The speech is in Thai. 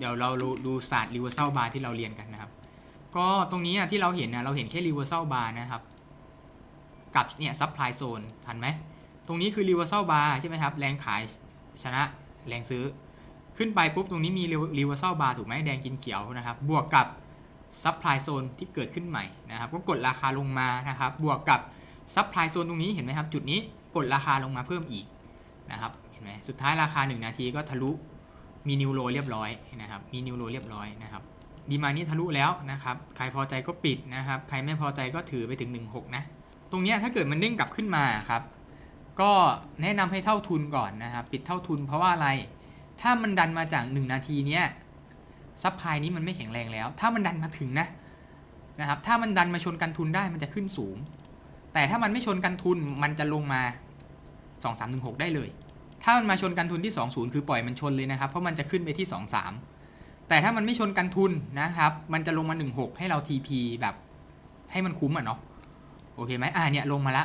เดี๋ยวเราดูศาสตร์ reversal bar ที่เราเรียนกันนะครับ ก็ตรงนี้ที่เราเห็นนะเราเห็นแค่ reversal bar นะครับ กับเนี่ย supply zone ทันไหม ตรงนี้คือ reversal bar ใช่ไหมครับ แรงขายชนะแรงซื้อ ขึ้นไปปุ๊บตรงนี้มี reversal bar ถูกไหมแดงกินเขียวนะครับ บวกกับ supply zone ที่เกิดขึ้นใหม่นะครับ ก็กดราคาลงมานะครับ บวกกับ supply zone ตรงนี้เห็นไหมครับ จุดนี้กดราคาลงมาเพิ่มอีกนะครับ เห็นไหมสุดท้ายราคา 1 นาทีก็ทะลุ มีนิวโรเรียบร้อยนะครับมีนิวโรเรียบร้อยนะครับดีมานี้ทะลุแล้วนะครับใครพอใจก็ปิดนะครับใครไม่พอใจก็ถือไปถึง 16 นะ ตรงนี้ถ้าเกิดมันเด้งกลับขึ้นมาครับก็แนะนำให้เท่าทุนก่อนนะครับปิดเท่าทุนเพราะว่าอะไร ถ้ามันดันมาจาก 1 นาทีเนี้ยซับพลายนี้มันไม่แข็งแรงแล้ว ถ้ามันดันมาถึงนะนะครับถ้ามันดันมาชนกันทุนได้มันจะขึ้นสูง แต่ถ้ามันไม่ชนกันทุนมันจะลงมา 2 3 1 6 ได้เลย ถ้ามันมาชนกันทุนที่ 20 คือปล่อยมันชนเลยนะครับ เพราะมันจะขึ้นไปที่ 2 3 แต่ถ้ามันไม่ชนกันทุนนะครับ มันจะลงมา 16 ให้เรา TP แบบให้มันคุ้มอะเนาะ โอเคไหมอ่าเนี่ยลงมาละ